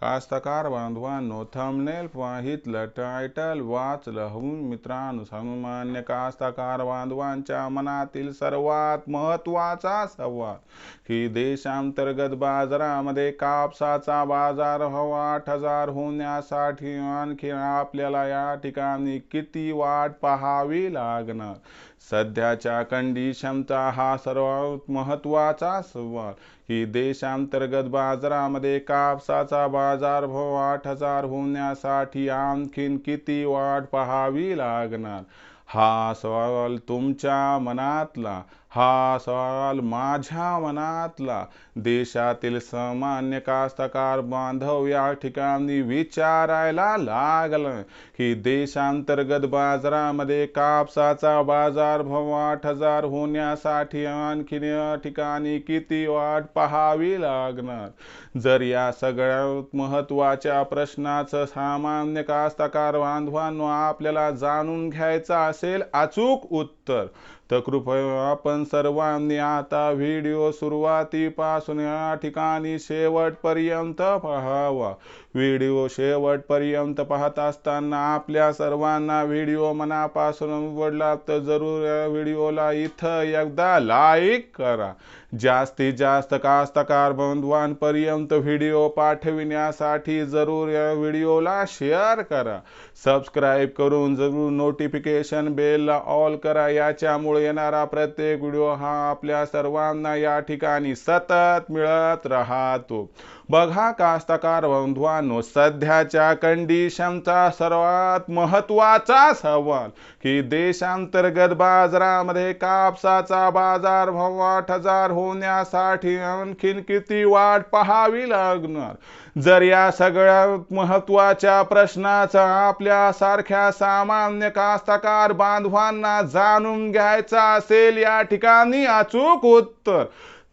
कास्तकार बांधवांनो thumbnail पाहितलं title वाचलं होऊन मित्रांनो सामान्य कास्तकार बांधवांच्या मनातील सर्वात महत्त्वाचा संवाद. की देशांतर्गत बाजारामध्ये कापसाचा बाजार हवा आठ हजार होण्यासाठी आणखी आपल्याला या ठिकाणी किती वाट पाहावी लागणार? सध्याच्या कंडिशनचा हा सर्वात महत्त्वाचा सवाल. की देशांतर्गत बाजारामध्ये कापसाचा बाजारभाव आठ हजार होण्यासाठी आणखीन किती वाट पाहावी लागणार? हा सवाल तुमच्या मनातला. हा सवाल माझ्या मनातला देशातील सामान्य कास्तकार बांधव या ठिकाणी विचारायला लागलं. की देशांतर्गत बाजारामध्ये कापसाचा बाजार भाव आठ हजार होण्यासाठी आणखीन या ठिकाणी किती वाट पाहावी लागणार? जर या सगळ्यात महत्त्वाच्या प्रश्नाचं सामान्य कास्तकार बांधवांनो आपल्याला जाणून घ्यायचं असेल अचूक उत्तर. तर कृपया आपण सर्वांनी आता व्हिडिओ सुरुवातीपासून या ठिकाणी शेवटपर्यंत पाहावा. व्हिडिओ शेवटपर्यंत पाहत असताना आपल्या सर्वांना व्हिडिओ मनापासून आवडला तर जरूर या व्हिडिओला इथं एकदा लाईक करा. जास्तीत जास्त कास्तकार बंधवांपर्यंत व्हिडिओ पाठविण्यासाठी जरूर या व्हिडिओला शेअर करा. सबस्क्राईब करून जरूर नोटिफिकेशन बेलला ऑल करा याच्यामुळे येणारा प्रत्येक व्हिडिओ हा आपल्या सर्वांना या ठिकाणी सतत मिळत राहतो. बघा कास्तकार बंधुवानो सध्याच्या कंडिशनचा सर्वात महत्त्वाचा सवाल की देशांतर्गत बाजारामध्ये कापसाचा बाजार भाव आठ हजार होण्यासाठी आणखीन किती वाट पाहावी लागणार? जर या सगळ्यात महत्त्वाच्या प्रश्नाचा आपल्या सारख्या सामान्य कास्तकार बांधवांना जाणून घ्यायचा असेल या ठिकाणी अचूक उत्तर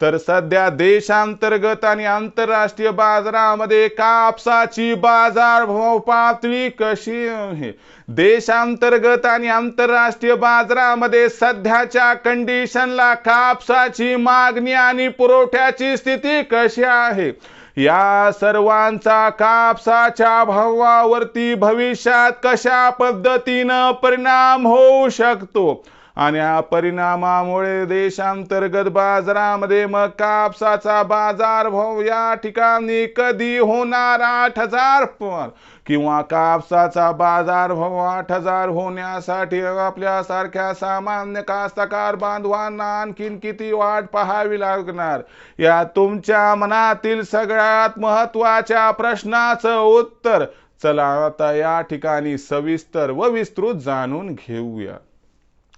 तर सध्या देशांतर्गत आणि आंतरराष्ट्रीय बाजारामध्ये कापसाची बाजार भाव पातळी कशी आहे? देशांतर्गत आणि आंतरराष्ट्रीय बाजारामध्ये सध्याच्या कंडिशनला कापसाची मागणी आणि पुरवठ्याची स्थिती कशी आहे? या सर्वांचा कापसाच्या भावावरती भविष्यात कशा पद्धतीनं परिणाम होऊ शकतो? आणि या परिणामामुळे देशांतर्गत बाजारामध्ये मग कापसाचा बाजार भाव या ठिकाणी कधी होणार? आठ हजार पण. किंवा कापसाचा बाजार भाव आठ हजार होण्यासाठी आपल्यासारख्या सामान्य कास्तकार बांधवांना आणखीन किती वाट पाहावी लागणार? या तुमच्या मनातील सगळ्यात महत्त्वाच्या प्रश्नाचं उत्तर चला आता या ठिकाणी सविस्तर व विस्तृत जाणून घेऊया.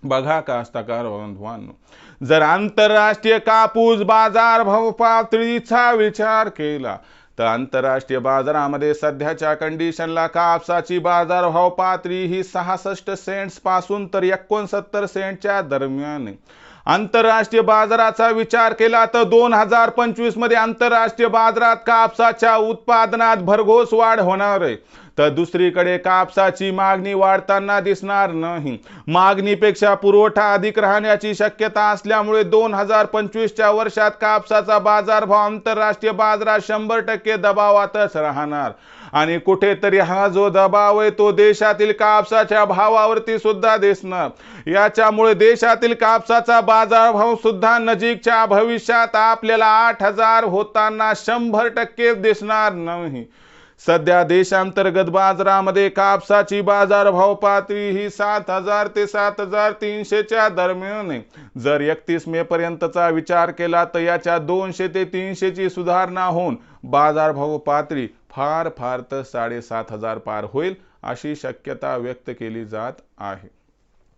बघा कास्तकार बांधवांनो. जर आंतरराष्ट्रीय कापूस बाजार भाव पातळीचा विचार केला तर आंतरराष्ट्रीय बाजारामध्ये सध्याच्या कंडिशनला कापसाची बाजार भाव पातळी ही सहासष्ट सेंट्सपासून तर एकोणसत्तर सेंटच्या दरम्यान आंतरराष्ट्रीय बाजाराचा विचार केला तर दोन हजार पंचवीसमध्ये आंतरराष्ट्रीय बाजारात कापसाच्या उत्पादनात भरघोस वाढ होणार आहे. तर दुसरीकडे कापसाची मागणी वाढताना दिसणार नाही. मागणीपेक्षा पुरवठा अधिक राहण्याची शक्यता असल्यामुळे दोन हजार पंचवीसच्या वर्षात कापसाचा बाजारभाव आंतरराष्ट्रीय बाजारात शंभर टक्के दबावातच राहणार. आणि कुठेतरी हा जो दबाव आहे तो देशातील कापसाच्या भावावरती सुद्धा दिसणार. याच्यामुळे देशातील कापसाचा बाजारभाव सुद्धा नजीकच्या भविष्यात आपल्याला आठ हजार होताना शंभर टक्के दिसणार नाही. सध्या देशांतर्गत बाजारामध्ये कापसाची बाजारभाव पातळी ही सात हजार ते सात हजार तीनशेच्या दरम्यान जर एकतीस मे पर्यंतचा विचार केला तर याच्या दोनशे ते तीनशेची सुधारणा होऊन बाजारभाव पातळी फार फार तर साडेसात हजार पार होईल अशी शक्यता व्यक्त केली जात आहे.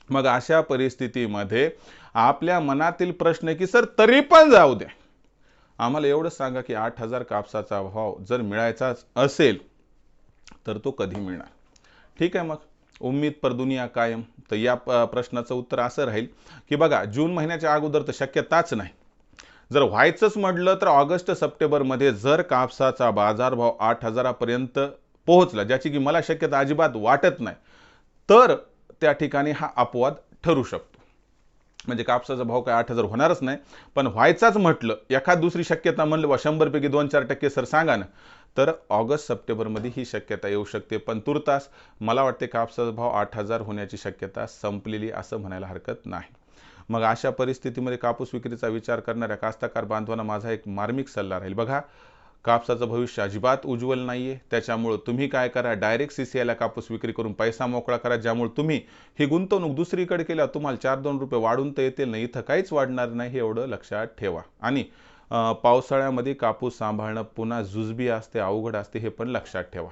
मग अशा परिस्थितीमध्ये आपल्या मनातील प्रश्न की सर तरी पण जाऊ द्या. आम्हाला एवढं सांगा की आठ हजार कापसाचा भाव जर मिळायचाच असेल तर तो कधी मिळणार? ठीक आहे मग. उम्मीद पर दुनिया कायम. तर या प्रश्नाचं उत्तर असं राहील की बघा जून महिन्याच्या अगोदर तर शक्यताच नाही. जर व्हायचंच म्हटलं तर ऑगस्ट सप्टेंबरमध्ये जर कापसाचा बाजारभाव आठ हजारापर्यंत पोहोचला ज्याची की मला शक्यता अजिबात वाटत नाही तर त्या ठिकाणी हा अपवाद ठरू शकतो. म्हणजे कापसाचा भाव काय आठ हजार होणारच नाही. पण व्हायचाच म्हटलं एखाद दुसरी शक्यता म्हणलं वा शंभरपैकी दोन चार टक्के सर सांगा ना. तर ऑगस्ट सप्टेंबरमध्ये ही शक्यता येऊ शकते. पण तुर्तास मला वाटते कापसाचा भाव आठ हजार होण्याची शक्यता संपलेली असं म्हणायला हरकत नाही. मग अशा परिस्थितीमध्ये कापूस विक्रीचा विचार करणाऱ्या कास्तकार बांधवांना माझा एक मार्मिक सल्ला राहील. बघा कापसाचं भविष्य अजिबात उज्ज्वल नाही आहे त्याच्यामुळं तुम्ही काय करा? डायरेक्ट सी सी आयला कापूस विक्री करून पैसा मोकळा करा. ज्यामुळे तुम्ही ही गुंतवणूक दुसरीकडे केल्या तुम्हाला चार दोन रुपये वाढून तर येतील नाही इथं काहीच वाढणार नाही हे एवढं लक्षात ठेवा. आणि पावसाळ्यामध्ये कापूस सांभाळणं पुन्हा जुजबी असते अवघड असते हे पण लक्षात ठेवा.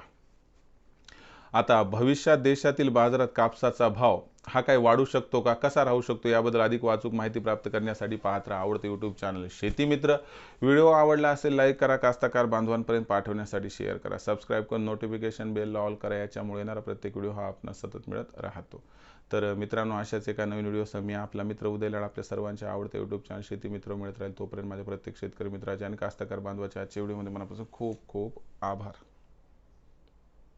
आता भविष्यात देशातील बाजारात कापसाचा भाव हा काय वाढू शकतो का? कसा राहू शकतो? याबद्दल अधिक वाचूक माहिती प्राप्त करण्यासाठी पाहत राहा आवडतं यूट्यूब चॅनल शेती मित्र व्हिडिओ आवडला असेल लाईक करा. कास्ताकार बांधवांपर्यंत पाठवण्यासाठी शेअर करा. सबस्क्राईब करून नोटिफिकेशन बेल ऑल करा. याच्यामुळे येणारा प्रत्येक व्हिडिओ हा आपण सतत मिळत राहतो. तर मित्रांनो अशाच एका नवीन व्हिडिओ मी आपला मित्र उदयलाड आपल्या सर्वांच्या आवडते यूट्यूब चॅनल शेती मित्र मिळत राहील. तोपर्यंत माझ्या प्रत्येक शेतकरी मित्राचे आणि कास्तकार बांधवाच्या आजच्या व्हिडिओमध्ये मनापासून खूप खूप आभार.